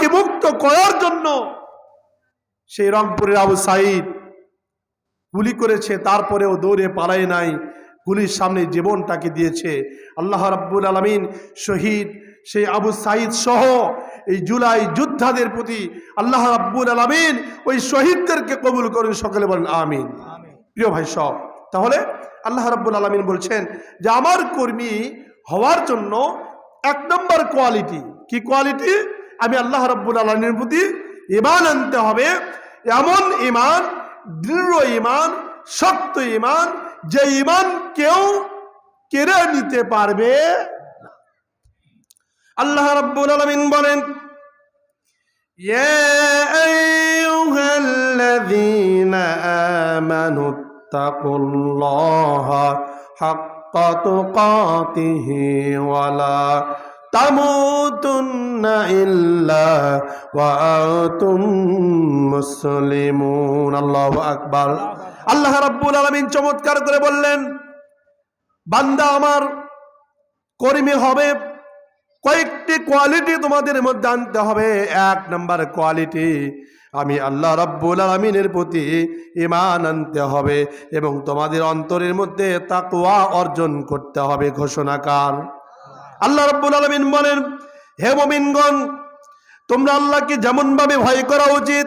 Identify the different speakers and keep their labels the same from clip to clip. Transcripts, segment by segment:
Speaker 1: তোমাকে মুক্ত করার জন্য সেই রংপুরের আবু সাইদ গুলি করেছে তারপরেও দৌড়ে পালায় নাই গুলির সামনে জীবনটাকে দিয়েছে। আল্লাহ রাব্বুল আলমিন শহীদ সেই আবু সাইদ সহ এই জুলাই যোদ্ধাদের প্রতি আল্লাহ রাব্বুল আলমিন ওই শহীদদেরকে কবুল করেন সকলে বলেন আমিন। প্রিয় ভাই সব তাহলে আল্লাহ রাব্বুল আলমিন বলছেন যে আমার কর্মী হওয়ার জন্য এক নম্বর কোয়ালিটি কি কোয়ালিটি? আমি আল্লাহ রব্বুল আলমীর প্রতি ইমান আনতে হবে। এমন ইমান দৃঢ় ইমান শক্ত ইমান যে ইমান কেউ কেড়ে নিতে পারবে আল্লাহ রব্বুল আলমিন বলেন আমানুত্তাকুল্লাহ হাক্কা তুকাতিহি ওয়ালা اتقوا الله حق تقاته ولا تموتن إلا وأنتم মুসলিমুন আল্লাহু আকবার আল্লাহ রাব্বুল আলামিন চমৎকার করে বললেন বান্দা আমার কর্মী হবে কয়েকটি কোয়ালিটি তোমাদের মধ্যে আনতে হবে এক নাম্বার কোয়ালিটি আমি আল্লাহ রাব্বুল আলমিনের প্রতি ইমান আনতে হবে এবং তোমাদের অন্তরের মধ্যে তাকওয়া অর্জন করতে হবে ঘোষণাকার আল্লাহ রব্বুল আলমিন বলেন, হে মমিনগণ, তোমরা আল্লাহকে যেমনভাবে ভয় করা উচিত,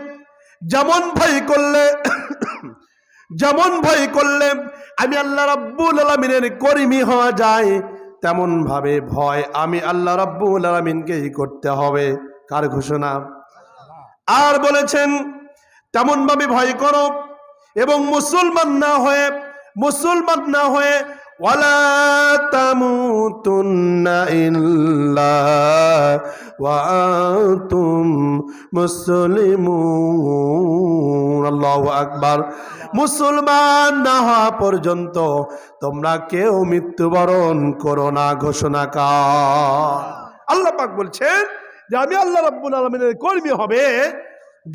Speaker 1: যেমন ভয় করলে, যেমন ভয় করলে আমি আল্লাহ রাব্বুল আলমিনের কর্মী হওয়া যায় তেমন ভাবে ভয় আমি আল্লাহ রাব্বুল আলমিনকেই করতে হবে। কার ঘোষণা? আর বলেছেন তেমন ভাবে ভয় করো এবং মুসলমান না হয়ে, মুসলমান না হয়ে ওয়ালা তামুতুন্না ইল্লা আকবার। মুসলমান না হওয়া পর্যন্ত তোমরা কেউ মৃত্যুবরণ করো না, ঘোষণা কার। আল্লাহ পাক বলছেন যে, আমি আল্লাহ রাব্বুল আলমিনের কর্মী হবে,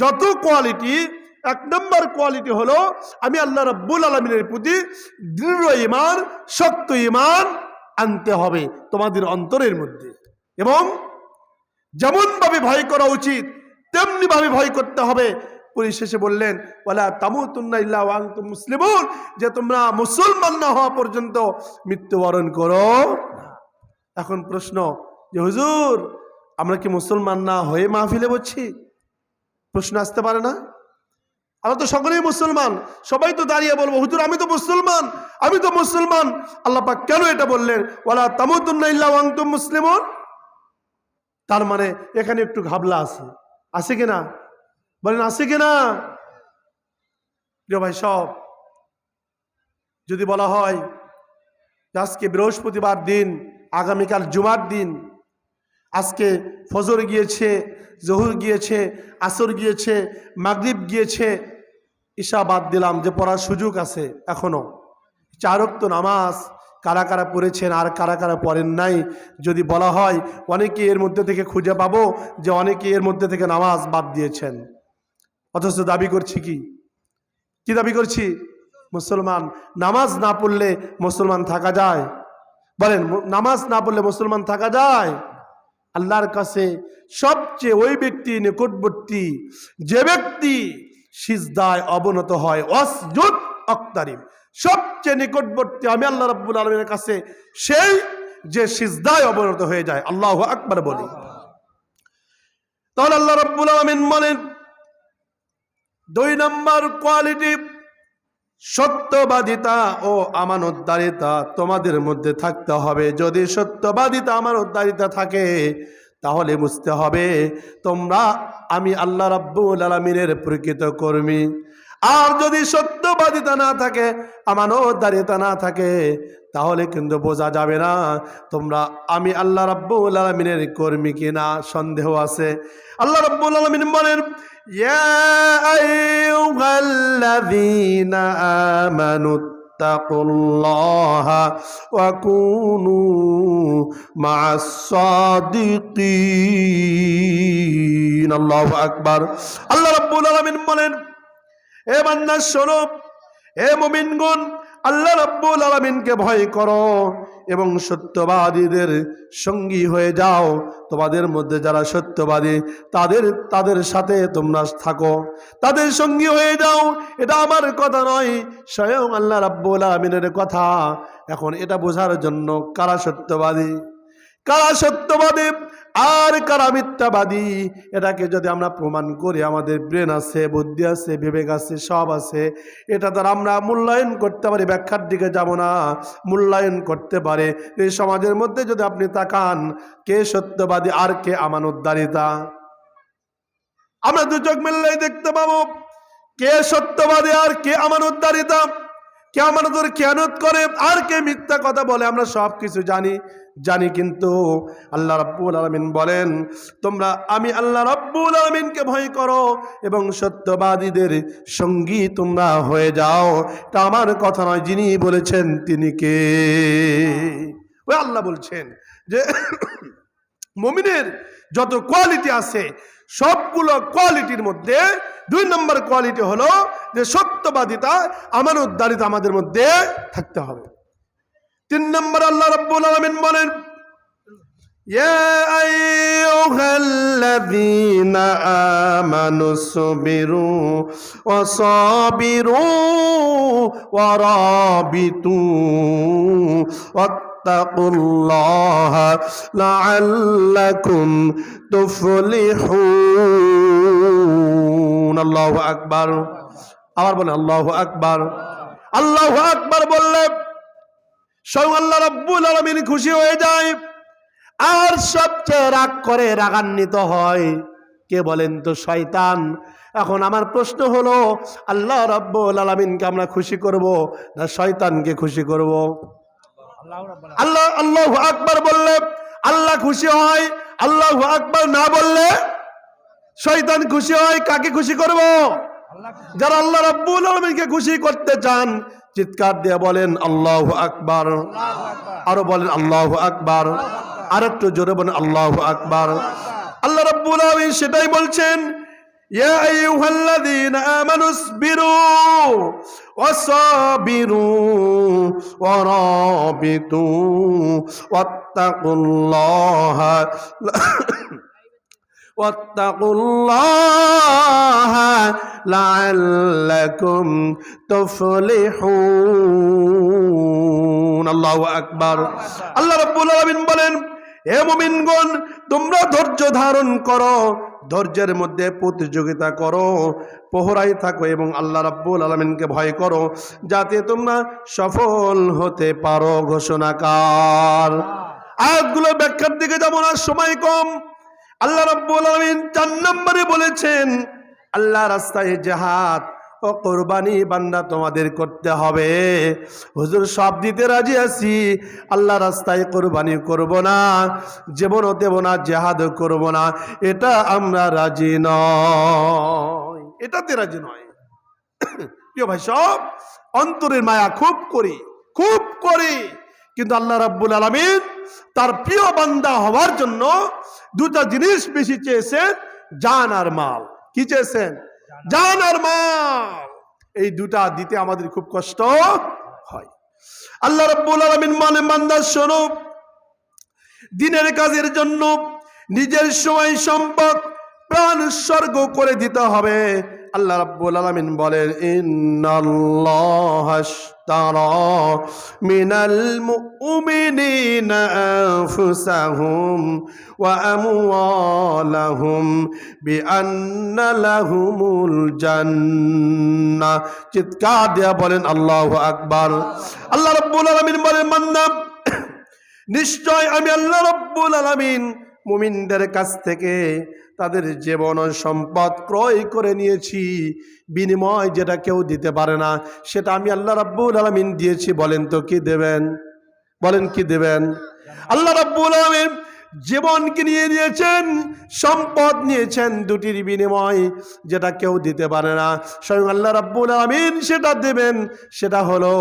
Speaker 1: যত কোয়ালিটি এক নম্বর কোয়ালিটি হলো আমি আল্লাহ রব্বুল আলমিনের প্রতি দৃঢ় ইমান শক্ত ইমান আনতে হবে তোমাদের অন্তরের মধ্যে। এবং যেমনভাবে ভয় করা উচিত তেমনি ভাবে ভয় করতে হবে। পরিশেষে বললেন ওলা তামুতুন্না ইল্লা মুসলিমুন যে তোমরা মুসলমান না হওয়া পর্যন্ত মৃত্যুবরণ করো এখন প্রশ্ন, যে হুজুর, আমরা কি মুসলমান না হয়ে মাহফিলে বলছি প্রশ্ন আসতে পারে না? আমরা তো সকলেই মুসলমান। সবাই তো দাঁড়িয়ে বলব, হুজুর, আমি তো মুসলমান, আমি তো মুসলমান। পাক কেন এটা বললেন? ইল্লা ওয়া আনতুম মুসলিমুন? তার মানে এখানে একটু ঘাবলা আছে। আছে কিনা? বলেন, আছে কিনা? প্রিয় ভাই, সব। যদি বলা হয় আজকে বৃহস্পতিবার দিন, আগামীকাল জুমার দিন, আজকে ফজর গিয়েছে জহুর গিয়েছে, আসর গিয়েছে, মাগরিব গিয়েছে, ঈশা বাদ দিলাম যে পড়ার সুযোগ আছে এখনও। চারক্ত নামাজ কারা কারা পড়েছেন আর কারা কারা পড়েন নাই যদি বলা হয়, অনেকে এর মধ্যে থেকে খুঁজে পাবো যে অনেকে এর মধ্যে থেকে নামাজ বাদ দিয়েছেন। অথচ দাবি করছি কি? কি দাবি করছি? মুসলমান, নামাজ না পড়লে মুসলমান থাকা যায়? বলেন, নামাজ না পড়লে মুসলমান থাকা যায়? আল্লাহর কাছে সবচেয়ে ওই ব্যক্তি নিকটবর্তী, যে ব্যক্তি সিজদায় অবনত হয়। অসজুদ অক্তারিম সবচেয়ে নিকটবর্তী আমি আল্লাহ রাব্বুল আলমের কাছে সেই যে সিজদায় অবনত হয়ে যায়। আল্লাহ আকবার বলি। তাহলে আল্লাহ রাব্বুল আলমিন বলেন, দুই নম্বর কোয়ালিটি সত্যবাদিতা ও আমানতদারিতা তোমাদের মধ্যে থাকতে হবে। যদি সত্যবাদিতা আমার আমানতদারিতা থাকে, তাহলে বুঝতে হবে, তোমরা আমি আল্লাহ রাব্বুল আলমিনের প্রকৃত কর্মী। আর যদি সত্যবাদিতা না থাকে আমানতদারিতা না থাকে, তাহলে কিন্তু বোঝা যাবে না তোমরা, আমি আল্লাহ রাব্বুল আলমিনের কর্মী কিনা সন্দেহ আছে। আল্লাহ রাব্বুল আলমিন বলেন আকবার। আল্লাহ রাব্বুল আলমিন বলেন হে বান্দার স্বরূপ হে মুমিনগণ, আল্লাহ রাব্বুল আলামিনকে ভয় করো এবং সত্যবাদীদের সঙ্গী হয়ে যাও। তোমাদের মধ্যে যারা সত্যবাদী, তাদের তাদের সাথে তোমরা থাকো। তাদের সঙ্গী হয়ে যাও। এটা আমার কথা নয়। স্বয়ং আল্লাহ রাব্বুল আলমিনের কথা। এখন এটা বোঝার জন্য কারা সত্যবাদী? কারা সত্যবাদী? আর কারা মিথ্যাবাদী? এটাকে যদি আমরা প্রমাণ করি, আমাদের ব্রেন আছে, বুদ্ধি আছে, বিবেক আছে, সব আছে, এটা দ্বারা আমরা মূল্যায়ন করতে পারি, ব্যাখ্যার দিকে যাব না, মূল্যায়ন করতে পারে। এই সমাজের মধ্যে যদি আপনি তাকান, কে সত্যবাদী আর কে আমানতদারিতা আমরা দু চোখ মিললেই দেখতে পাবো, কে সত্যবাদী আর কে আমানতদারিতা কে আমানতের খেয়ানত করে আর কে মিথ্যা কথা বলে, আমরা সব কিছু জানি। জানি কিন্তু আল্লাহ রাব্বুল আলমিন বলেন, তোমরা আমি আল্লাহ রাব্বুল আলমিনকে ভয় করো এবং সত্যবাদীদের সঙ্গী তোমরা হয়ে যাও। তা আমার কথা নয়, যিনি বলেছেন তিনি কে? ওই আল্লাহ বলছেন যে মমিনের যত কোয়ালিটি আছে, সবগুলো কোয়ালিটির মধ্যে, দুই নম্বর কোয়ালিটি হলো যে সত্যবাদিতা আমার আমানতদারিতা আমাদের মধ্যে থাকতে হবে। তিন নম্বর আল্লাহ রব্বুল আলমিন বলেন يا أيها الذين آمنوا اصبروا وصابروا ورابطوا واتقوا الله لعلكم تفلحون الله أكبر আবার বলেন আল্লাহ আকবার আল্লাহ আকবার বললে স্বয়ং আল্লাহ রব্বুল আলমিন খুশি হয়ে যায়। আর সবচেয়ে রাগ করে রাগান্বিত হয়। কে বলেন তো শয়তান? এখন আমার প্রশ্ন হলো, আল্লাহ রব্বুল আলমিনকে আমরা খুশি করব না শয়তানকে খুশি করব? আল্লাহ আল্লাহ আকবার বললে আল্লাহ খুশি হয়, আল্লাহ আকবার না বললে শয়তান খুশি হয়, কাকে খুশি করব? যারা আল্লাহ রব্বুল আলমিনকে খুশি করতে চান চিৎকার দিয়ে বলেন, আল্লাহ আকবার। আরও বলেন, আল্লাহ আকবার। আর একটু জোরে বলেন, আল্লাহ আকবার। আল্লাহ রব্বুল আলামিন সেটাই বলছেন, ইয়া আইয়ুহাল্লাযীনা আমানু সবিরু ওয়াসাবিরু ওয়ারাবিতু ওয়াত্তাকুল্লাহ واتقوا الله واتقوا الله لعلكم تفلحون الله أكبر আল্লাহ রাব্বুল আলামিন বলেন হে মুমিনগণ তোমরা ধৈর্য ধারণ করো ধৈর্যের মধ্যে প্রতিযোগিতা করো পোহরাই থাকো এবং আল্লাহ রাব্বুল আলমিনকে ভয় করো যাতে তোমরা সফল হতে পারো ঘোষণাকার আয়াতগুলো ব্যাখ্যার দিকে যেমন আর সময় কম আল্লাহ রাব্বুল আলামিন চার নম্বরে বলেছেন, আল্লাহ রাস্তায় জাহাদ ও কোরবানি বান্দা তোমাদের করতে হবে। হুজুর, সব দিতে রাজি আছি। আল্লাহ রাস্তায় কোরবানি করব না, জীবনও দেব না, জেহাদও করব না। এটা আমরা রাজি নয় এটাতে রাজি নয় প্রিয় ভাই, সব অন্তরের মায়া খুব করি খুব করি। কিন্তু আল্লাহ রাব্বুল আলমিন তার প্রিয় বান্দা হওয়ার জন্য দুটা জিনিস বেশি চেয়েছেন, জান আর মাল। কি চেয়েছেন? জান আর মাল। এই দুটা দিতে আমাদের খুব কষ্ট হয়। আল্লাহ রব্বুল আলমিন মানে মান্দার স্বরূপ দিনের কাজের জন্য নিজের সময়, সম্পদ, প্রাণ উৎসর্গ করে দিতে হবে। আল্লাহ রাব্বুল আলামিন বলেন, ইন্নাল্লাহ আশতারা মিনাল মুমিনিনা আনফুসাহুম ওয়া আমওয়ালাহুম বিআন্না লাহুমুল জান্নাহ। চিৎকার দিয়া বলেন, আল্লাহু আকবার। আল্লাহ রাব্বুল আলামিন বলেন মান্না নিশ্চয় আমি আল্লাহ রব্বুল আলামিন মুমিনদের কাছ থেকে তাদের জীবন সম্পদ ক্রয় করে নিয়েছি। বিনিময় যেটা কেউ দিতে পারে না, সেটা আমি আল্লাহ রাব্বুল আলামিন দিয়েছি। বলেন তো কি দেবেন? বলেন কি দেবেন? আল্লাহ রাব্বুল আলামিন জীবনকে নিয়ে নিয়েছেন, সম্পদ নিয়েছেন দুটির বিনিময়, যেটা কেউ দিতে পারে না। স্বয়ং আল্লাহ রাব্বুল আমিন সেটা দেবেন, সেটা হলো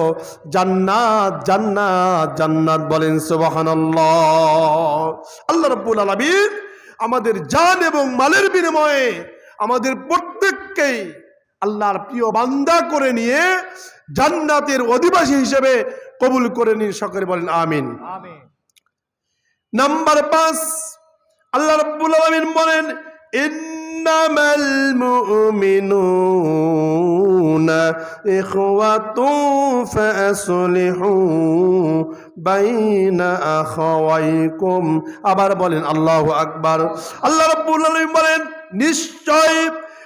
Speaker 1: জান্নাত জান্নাত জান্নাত বলেন সুবহানাল্লাহ। আল্লাহ রাব্বুল আলামিন আমাদের জান এবং মালের বিনিময়ে আমাদের প্রত্যেককেই আল্লাহর প্রিয় বান্দা করে নিয়ে জান্নাতের অধিবাসী হিসেবে কবুল করে নিন, সকলে বলেন আমিন।
Speaker 2: আমিন।
Speaker 1: নাম্বার পাঁচ। আল্লাহ রাব্বুল আলামিন বলেন, ইন্নামাল মুমিনুনা ইখওয়াতুন ফাসলিহু বাইনা আখাওয়াইকুম। আবার বলেন, আল্লাহু আকবার। আল্লাহ রাব্বুল আলামিন বলেন, নিশ্চয়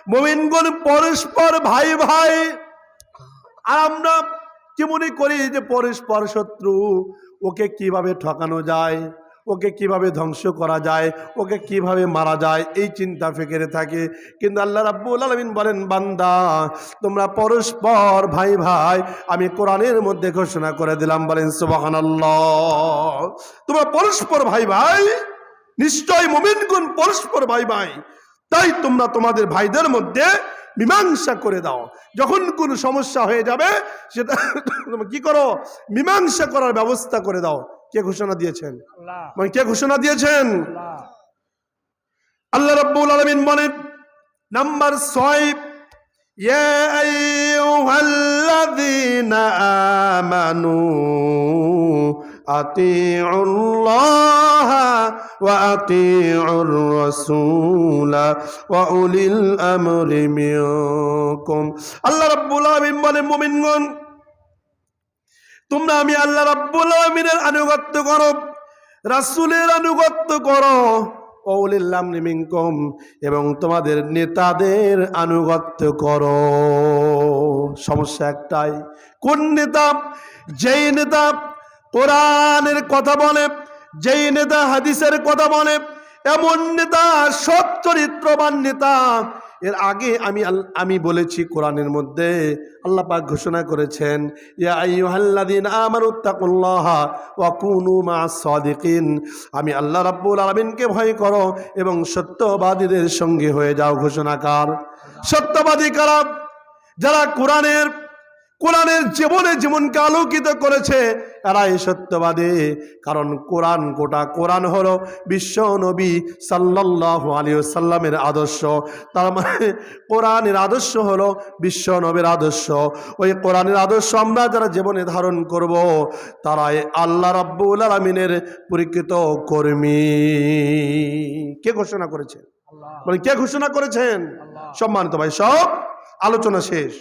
Speaker 1: মুমিনগণ পরস্পর ভাই ভাই। আর আমরা কি মনে করি যে পরস্পর শত্রু ওকে কীভাবে ঠকানো যায়? ওকে কীভাবে ধ্বংস করা যায়, ওকে কীভাবে মারা যায়, এই চিন্তা ফেকেরে থাকে। কিন্তু আল্লাহ রাব্বুল আলমিন বলেন, বান্দা, তোমরা পরস্পর ভাই ভাই, আমি কোরআনের মধ্যে ঘোষণা করে দিলাম, বলেন সুবাহান তোমরা পরস্পর ভাই ভাই, নিশ্চয় মোমিনগুন পরস্পর ভাই ভাই। তাই তোমরা তোমাদের ভাইদের মধ্যে মীমাংসা করে দাও। যখন কোনো সমস্যা হয়ে যাবে, সেটা কি করো? মীমাংসা করার ব্যবস্থা করে দাও। কে ঘোষণা দিয়েছেন
Speaker 2: আল্লাহ
Speaker 1: মানে কে ঘোষণা দিয়েছেন
Speaker 2: আল্লাহ
Speaker 1: আল্লাহ রাব্বুল আলামিন বলেন নাম্বার ছয় يا أيها الذين آمنوا أطيعوا الله وأطيعوا الرسول وأولي الأمر منكم الله رب العالمين বলেন মুমিনগণ তোমরা আমি আল্লাহ রাব্বুল আলামিনের আনুগত্য করো, রাসুলের আনুগত্য করো। এবং তোমাদের নেতাদের আনুগত্য করো। সমস্যা একটাই, কোন নেতা? যেই নেতা কোরআনের কথা বলে, যেই নেতা হাদিসের কথা বলে, এমন নেতা, সৎ চরিত্রবান নেতা এর আগে আমি আমি বলেছি কোরআনের মধ্যে আল্লাহ পাক ঘোষণা করেছেন আমি আল্লাহ রাব্বুল আলামিনকে ভয় করো এবং সত্যবাদীদের সঙ্গে হয়ে যাও ঘোষণাকার। সত্যবাদী কারা? যারা কোরআনের কোরআনের জীবনে জীবনকে আলোকিত করেছে এরা এই সত্যবাদী। কারণ কোরআন গোটা কোরআন হলো বিশ্ব নবী সাল্লাহ আলী সাল্লামের আদর্শ। তার মানে কোরআনের আদর্শ হলো বিশ্ব নবীর আদর্শ। ওই কোরআনের আদর্শ আমরা যারা জীবনে ধারণ করব তারাই আল্লাহ রাব্বুল আলমিনের পরীক্ষিত কর্মী। কে ঘোষণা করেছেন?
Speaker 2: আল্লাহ।
Speaker 1: মানে কে ঘোষণা করেছেন? সম্মানিত ভাই সব আলোচনা শেষ।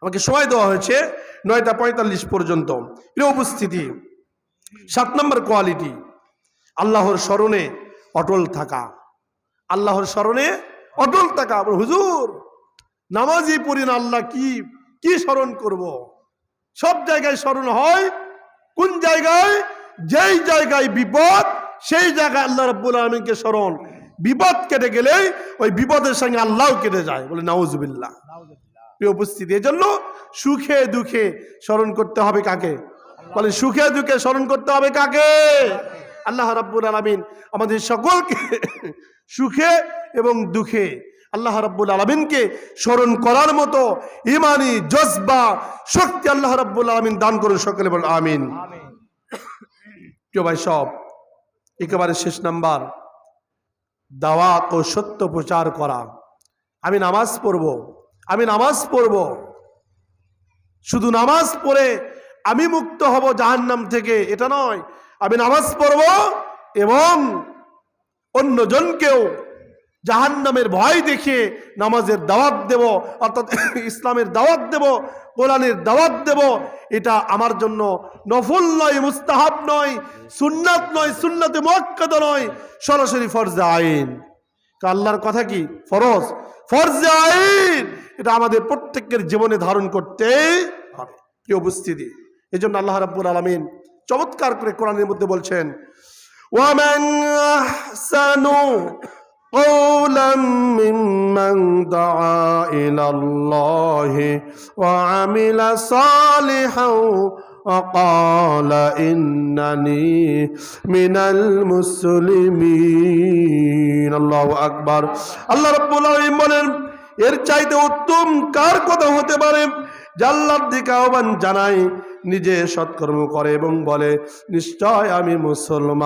Speaker 1: আমাকে সময় দেওয়া হয়েছে। নয়টা পঁয়তাল্লিশ পর্যন্ত। প্রিয় উপস্থিতি, সাত নম্বর কোয়ালিটি, আল্লাহর স্মরণে অটল থাকা। আল্লাহর স্মরণে অটল থাকা। হুজুর নামাজি পড়ি না, আল্লাহ কি কি স্মরণ করব। সব জায়গায় স্মরণ হয়। কোন জায়গায়? যেই জায়গায় বিপদ, সেই জায়গায় আল্লাহ রব্বুল আলমীকে স্মরণ। বিপদ কেটে গেলেই ওই বিপদের সঙ্গে আল্লাহ কেটে যায়। বলে, নাউজুবিল্লাহ। প্রিয় উপস্থিতি, এজন্য সুখে দুঃখে স্মরণ করতে হবে কাকে? বলে, সুখে দুঃখে স্মরণ করতে হবে কাকে? আল্লাহ রাব্বুল আলামিন আমাদের সকলকে সুখে এবং দুঃখে আল্লাহ রাব্বুল আলামিনকে স্মরণ করার মতো ইমানি জজবা, শক্তি আল্লাহ রাব্বুল আলামিন দান করুন সকলে বল আমিন। প্রিয় ভাই, সব একেবারে শেষ নাম্বার, দাওয়াত ও সত্য প্রচার করা। আমি নামাজ পড়ব আমি নামাজ পড়ব। শুধু নামাজ পড়ে আমি মুক্ত হব জাহান্নাম থেকে, এটা নয়। আমি নামাজ পড়ব এবং অন্যজনকেও জাহান্নামের ভয় দেখিয়ে নামাজের দাওয়াত দেব, অর্থাৎ ইসলামের দাওয়াত দেব, কোরআনের দাওয়াত দেব। এটা আমার জন্য নফল নয়, মুস্তাহাব নয়, সুন্নাত নয়, সুন্নাতে মোয়াক্কাদ নয়, সরাসরি ফরজে আইন। আল্লাহর কথা কি ফরজ ফরজে আইন এটা আমাদের প্রত্যেকের জীবনে ধারণ করতেই হবে কি উপস্থিতি এই জন্য আল্লাহ রাব্বুল আলমিন চমৎকার করে কোরআনের মধ্যে বলছেন ومن أحسن قولا ممن دعا إلى الله وعمل صالحا وقال إنني من المسلمين الله أكبر আল্লাহ রাব্বুল আলামিন বলেন এর চাইতে উত্তম কার কথা হতে পারে জাল্লার দিকে আহ্বান জানাই নিজে সৎকর্ম করে এবং বলে নিশ্চয় আমি মুসলমান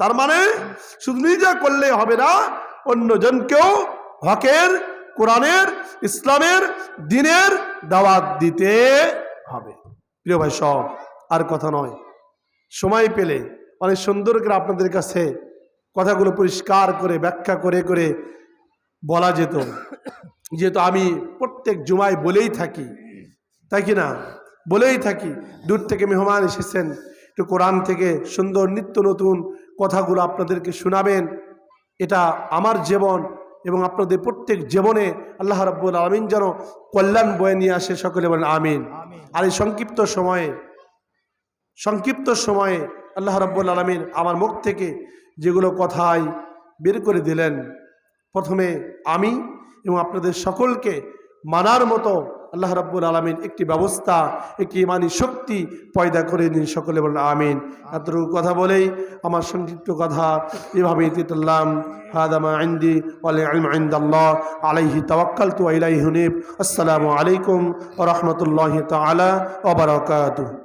Speaker 1: তার মানে শুধু নিজে করলে হবে না অন্যজনকেও হকের কোরআনের ইসলামের দিনের দাওয়াত দিতে হবে প্রিয় ভাই, সব আর কথা নয়। সময় পেলে অনেক সুন্দর করে আপনাদের কাছে কথাগুলো পরিষ্কার করে, ব্যাখ্যা করে করে বলা যেত। যেহেতু আমি প্রত্যেক জুমায় বলেই থাকি, তাই কি না? বলেই থাকি, দূর থেকে মেহমান এসেছেন, একটু কোরআন থেকে সুন্দর নিত্য নতুন কথাগুলো আপনাদেরকে শোনাবেন। এটা আমার জীবন এবং আপনাদের প্রত্যেক জীবনে আল্লাহ রাব্বুল আমিন যেন কল্যাণ বয়ে নিয়ে আসে সকলে বলেন আমিন। আর এই সংক্ষিপ্ত সময়ে সংক্ষিপ্ত সময়ে আল্লাহ রাব্বুল আলমিন আমার মুখ থেকে যেগুলো কথাই বের করে দিলেন প্রথমে আমি এবং আপনাদের সকলকে মানার মতো আল্লাহ রাব্বুল আলমিন একটি ব্যবস্থা, একটি ইমানি শক্তি পয়দা করে দিন সকলে বলেন, আমিন। এতটুকু কথা বলেই আমার সংক্ষিপ্ত কথা এভাবেই তিতাল্লাম হাদামা আইন্দি আল্লাহ আলাইহি তওয়াক্কাল তু আলাই হুনিব। আসসালামু আলাইকুম ও রহমতুল্লাহ তালা ওয়া বারাকাতুহু।